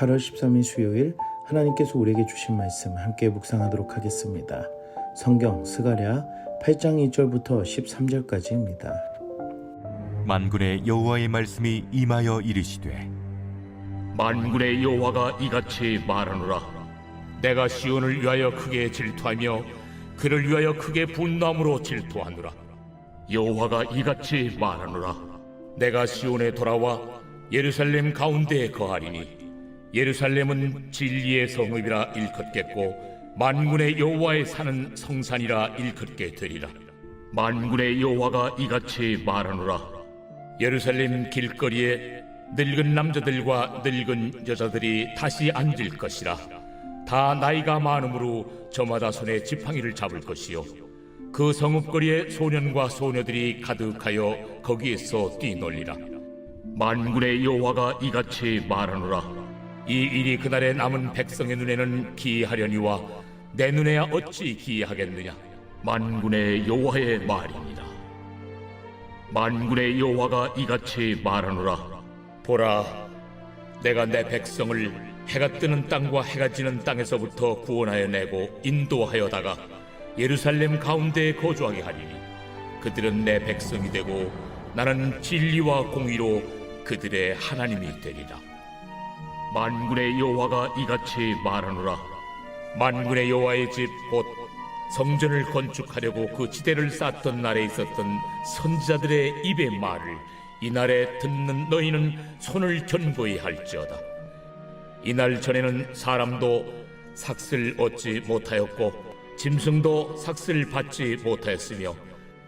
8월 13일 수요일 하나님께서 우리에게 주신 말씀 함께 묵상하도록 하겠습니다. 성경 스가랴 8장 2절부터 13절까지입니다. 만군의 여호와의 말씀이 임하여 이르시되 만군의 여호와가 이같이 말하노라 내가 시온을 위하여 크게 질투하며 그를 위하여 크게 분노함으로 질투하노라 여호와가 이같이 말하노라 내가 시온에 돌아와 예루살렘 가운데에 거하리니 예루살렘은 진리의 성읍이라 일컫겠고 만군의 여호와의 사는 성산이라 일컫게 되리라. 만군의 여호와가 이같이 말하노라. 예루살렘 길거리에 늙은 남자들과 늙은 여자들이 다시 앉을 것이라. 다 나이가 많으므로 저마다 손에 지팡이를 잡을 것이요. 그 성읍거리에 소년과 소녀들이 가득하여 거기에서 뛰놀리라. 만군의 여호와가 이같이 말하노라 이 일이 그날의 남은 백성의 눈에는 기이하려니와 내 눈에야 어찌 기이하겠느냐? 만군의 여호와의 말이니라 만군의 여호와가 이같이 말하노라. 보라 내가 내 백성을 해가 뜨는 땅과 해가 지는 땅에서부터 구원하여 내고 인도하여다가 예루살렘 가운데에 거주하게 하리니 그들은 내 백성이 되고 나는 진리와 공의로 그들의 하나님이 되리라 만군의 여호와가 이같이 말하노라. 만군의 여호와의 집 곧 성전을 건축하려고 그 지대를 쌓던 날에 있었던 선지자들의 입의 말을 이날에 듣는 너희는 손을 견고히 할지어다. 이날 전에는 사람도 삭슬 얻지 못하였고 짐승도 삭슬 받지 못하였으며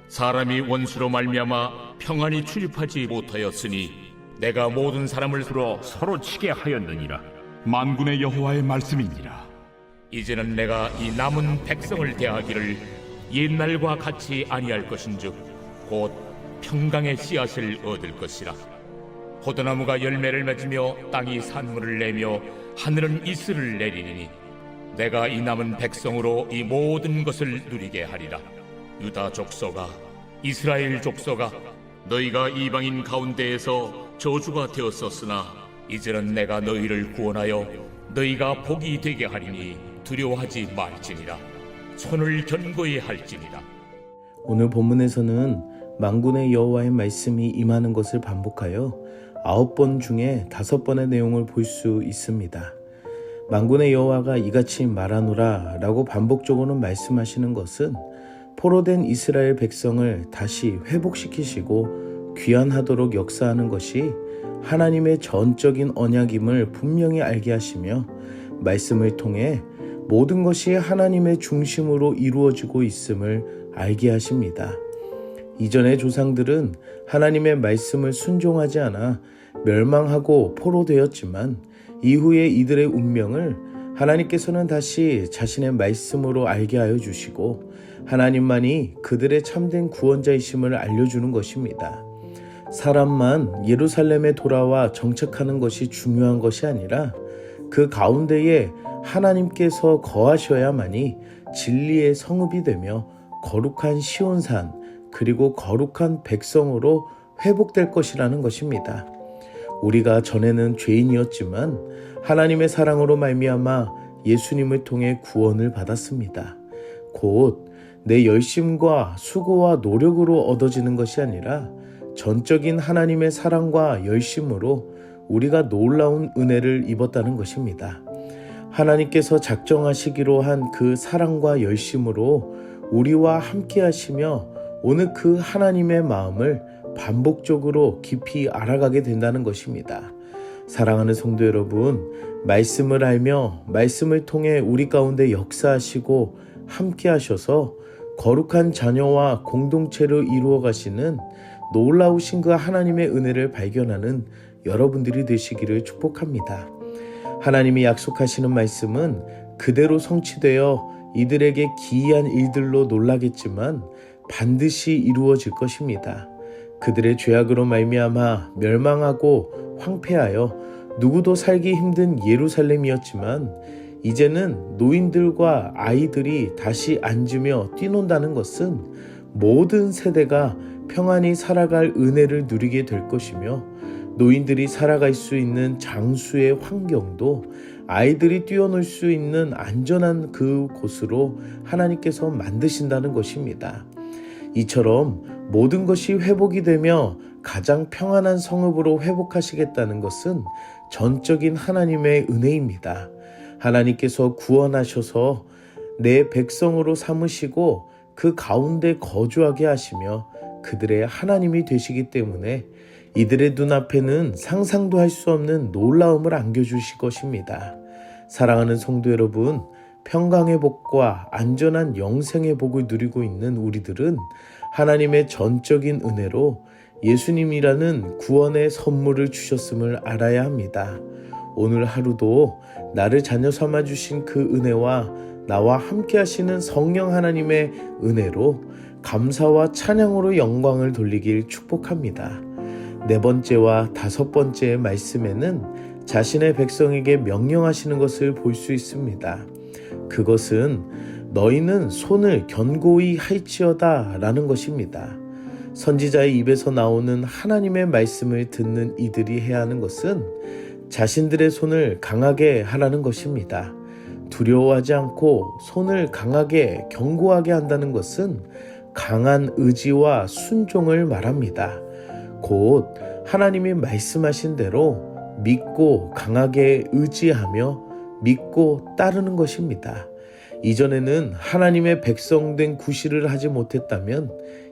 사람이 원수로 말미암아 평안히 출입하지 못하였으니 내가 모든 사람을 서로 서로 치게 하였느니라. 만군의 여호와의 말씀이니라. 이제는 내가 이 남은 백성을 대하기를 옛날과 같이 아니할 것인즉 곧 평강의 씨앗을 얻을 것이라. 포도나무가 열매를 맺으며 땅이 산물을 내며 하늘은 이슬을 내리니 내가 이 남은 백성으로 이 모든 것을 누리게 하리라. 유다 족속아 이스라엘 족속아 너희가 이방인 가운데에서 저주가 되었었으나 이제는 내가 너희를 구원하여 너희가 복이 되게 하리니 두려워하지 말지니라 손을 견고히 할지니라 오늘 본문에서는 만군의 여호와의 말씀이 임하는 것을 반복하여 아홉 번 중에 다섯 번의 내용을 볼 수 있습니다. 만군의 여호와가 이같이 말하노라 라고 반복적으로 말씀하시는 것은 포로된 이스라엘 백성을 다시 회복시키시고 귀환하도록 역사하는 것이 하나님의 전적인 언약임을 분명히 알게 하시며 말씀을 통해 모든 것이 하나님의 중심으로 이루어지고 있음을 알게 하십니다. 이전의 조상들은 하나님의 말씀을 순종하지 않아 멸망하고 포로되었지만 이후에 이들의 운명을 하나님께서는 다시 자신의 말씀으로 알게 하여 주시고 하나님만이 그들의 참된 구원자이심을 알려주는 것입니다. 사람만 예루살렘에 돌아와 정착하는 것이 중요한 것이 아니라 그 가운데에 하나님께서 거하셔야만이 진리의 성읍이 되며 거룩한 시온산 그리고 거룩한 백성으로 회복될 것이라는 것입니다. 우리가 전에는 죄인이었지만 하나님의 사랑으로 말미암아 예수님을 통해 구원을 받았습니다. 곧 내 열심과 수고와 노력으로 얻어지는 것이 아니라 전적인 하나님의 사랑과 열심으로 우리가 놀라운 은혜를 입었다는 것입니다. 하나님께서 작정하시기로 한 그 사랑과 열심으로 우리와 함께 하시며 오늘 그 하나님의 마음을 반복적으로 깊이 알아가게 된다는 것입니다. 사랑하는 성도 여러분, 말씀을 알며 말씀을 통해 우리 가운데 역사하시고 함께 하셔서 거룩한 자녀와 공동체를 이루어 가시는 놀라우신 그 하나님의 은혜를 발견하는 여러분들이 되시기를 축복합니다. 하나님이 약속하시는 말씀은 그대로 성취되어 이들에게 기이한 일들로 놀라겠지만 반드시 이루어질 것입니다. 그들의 죄악으로 말미암아 멸망하고 황폐하여 누구도 살기 힘든 예루살렘이었지만 이제는 노인들과 아이들이 다시 앉으며 뛰논다는 것은 모든 세대가 평안히 살아갈 은혜를 누리게 될 것이며 노인들이 살아갈 수 있는 장수의 환경도 아이들이 뛰어놀 수 있는 안전한 그 곳으로 하나님께서 만드신다는 것입니다. 이처럼 모든 것이 회복이 되며 가장 평안한 성읍으로 회복하시겠다는 것은 전적인 하나님의 은혜입니다. 하나님께서 구원하셔서 내 백성으로 삼으시고 그 가운데 거주하게 하시며 그들의 하나님이 되시기 때문에 이들의 눈앞에는 상상도 할 수 없는 놀라움을 안겨주실 것입니다. 사랑하는 성도 여러분, 평강의 복과 안전한 영생의 복을 누리고 있는 우리들은 하나님의 전적인 은혜로 예수님이라는 구원의 선물을 주셨음을 알아야 합니다. 오늘 하루도 나를 자녀 삼아 주신 그 은혜와 나와 함께 하시는 성령 하나님의 은혜로 감사와 찬양으로 영광을 돌리길 축복합니다. 네 번째와 다섯 번째 말씀에는 자신의 백성에게 명령하시는 것을 볼 수 있습니다. 그것은 너희는 손을 견고히 할지어다 라는 것입니다. 선지자의 입에서 나오는 하나님의 말씀을 듣는 이들이 해야 하는 것은 자신들의 손을 강하게 하라는 것입니다. 두려워하지 않고 손을 강하게 견고하게 한다는 것은 강한 의지와 순종을 말합니다. 곧 하나님이 말씀하신 대로 믿고 강하게 의지하며 믿고 따르는 것입니다. 이전에는 하나님의 백성된 구실을 하지 못했다면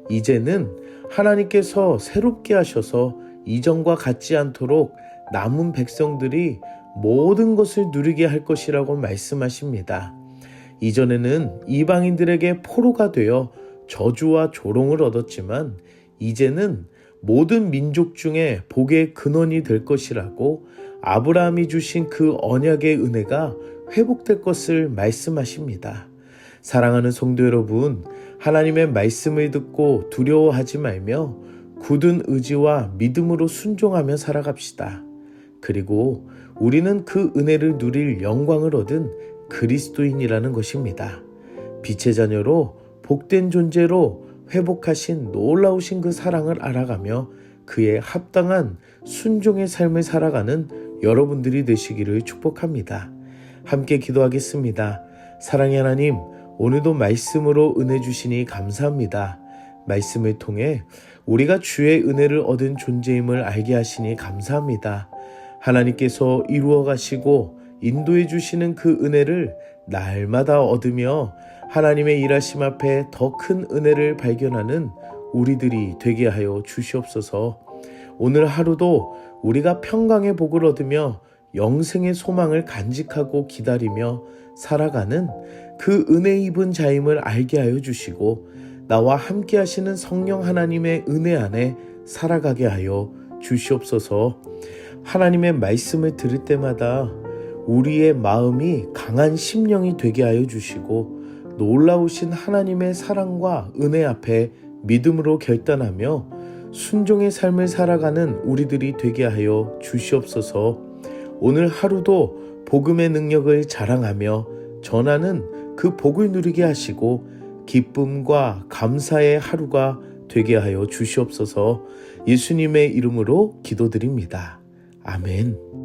이제는 하나님께서 새롭게 하셔서 이전과 같지 않도록 남은 백성들이 모든 것을 누리게 할 것이라고 말씀하십니다. 이전에는 이방인들에게 포로가 되어 저주와 조롱을 얻었지만 이제는 모든 민족 중에 복의 근원이 될 것이라고 아브라함이 주신 그 언약의 은혜가 회복될 것을 말씀하십니다. 사랑하는 성도 여러분, 하나님의 말씀을 듣고 두려워하지 말며 굳은 의지와 믿음으로 순종하며 살아갑시다. 그리고 우리는 그 은혜를 누릴 영광을 얻은 그리스도인이라는 것입니다. 빛의 자녀로 복된 존재로 회복하신 놀라우신 그 사랑을 알아가며 그의 합당한 순종의 삶을 살아가는 여러분들이 되시기를 축복합니다. 함께 기도하겠습니다. 사랑의 하나님, 오늘도 말씀으로 은혜 주시니 감사합니다. 말씀을 통해 우리가 주의 은혜를 얻은 존재임을 알게 하시니 감사합니다. 하나님께서 이루어 가시고 인도해 주시는 그 은혜를 날마다 얻으며 하나님의 일하심 앞에 더 큰 은혜를 발견하는 우리들이 되게 하여 주시옵소서. 오늘 하루도 우리가 평강의 복을 얻으며 영생의 소망을 간직하고 기다리며 살아가는 그 은혜 입은 자임을 알게 하여 주시고 나와 함께 하시는 성령 하나님의 은혜 안에 살아가게 하여 주시옵소서. 하나님의 말씀을 들을 때마다 우리의 마음이 강한 심령이 되게 하여 주시고 놀라우신 하나님의 사랑과 은혜 앞에 믿음으로 결단하며 순종의 삶을 살아가는 우리들이 되게 하여 주시옵소서. 오늘 하루도 복음의 능력을 자랑하며 전하는 그 복을 누리게 하시고 기쁨과 감사의 하루가 되게 하여 주시옵소서. 예수님의 이름으로 기도드립니다. 아멘.